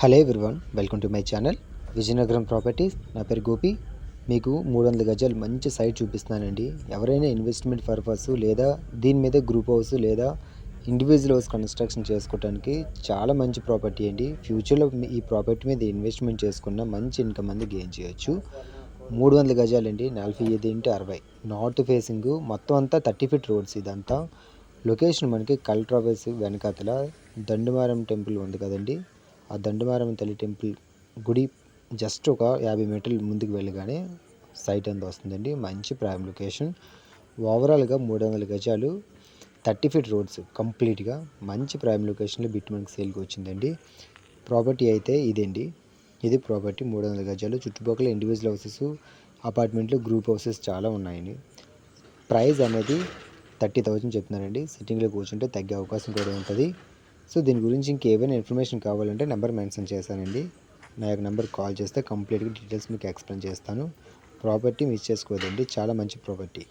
Hello everyone welcome to my channel Vizianagaram properties నా పేరు గోపి. మీకు మూడు వందల గజాలు మంచి సైట్ చూపిస్తున్నానండి. ఎవరైనా ఇన్వెస్ట్మెంట్ పర్పస్ లేదా దీని మీద గ్రూప్ హౌస్ లేదా ఇండివిజువల్ హౌస్ కన్స్ట్రక్షన్ చేసుకోవడానికి చాలా మంచి ప్రాపర్టీ అండి. ఫ్యూచర్లో ఈ ప్రాపర్టీ మీద ఇన్వెస్ట్మెంట్ చేసుకున్న మంచి ఇన్కమ్ అనేది గెయిన్ చేయొచ్చు. మూడు వందల గజాలండి నలభై ఐదు ఇంటి అరవై. నార్త్ ఫేసింగ్ మొత్తం అంతా థర్టీ ఫీట్ రోడ్స్ ఇదంతా. లొకేషన్ మనకి కల్ట్రావేస్ వెనకాతల దండుమారం టెంపుల్ ఉంది కదండి. ఆ దండమారమ్మ తల్లి టెంపుల్ గుడి జస్ట్ ఒక యాభై మీటర్లు ముందుకు వెళ్ళగానే సైట్ అంతా వస్తుందండి. మంచి ప్రైమ్ లొకేషన్. ఓవరాల్గా మూడు వందల గజాలు థర్టీ ఫీట్ రోడ్స్ కంప్లీట్గా మంచి ప్రైమ్ లొకేషన్లో బిట్ మనకి సేల్కి వచ్చిందండి. ప్రాపర్టీ అయితే ఇదండి. ఇది ప్రాపర్టీ మూడు వందల గజాలు. చుట్టుపక్కల ఇండివిజువల్ హౌసెస్ అపార్ట్మెంట్లు గ్రూప్ హౌసెస్ చాలా ఉన్నాయండి. ప్రైస్ అనేది థర్టీ థౌజండ్ చెప్తున్నారండి. సిట్టింగ్లో కూర్చుంటే తగ్గే అవకాశం కూడా ఉంటుంది. సో దీని గురించి ఇంకేమైనా ఇన్ఫర్మేషన్ కావాలంటే నెంబర్ మెన్షన్ చేశానండి. నా యొక్క నెంబర్ కాల్ చేస్తే కంప్లీట్గా డీటెయిల్స్ మీకు ఎక్స్ప్లెయిన్ చేస్తాను. ప్రాపర్టీ మిస్ చేసుకోదండి చాలా మంచి ప్రాపర్టీ.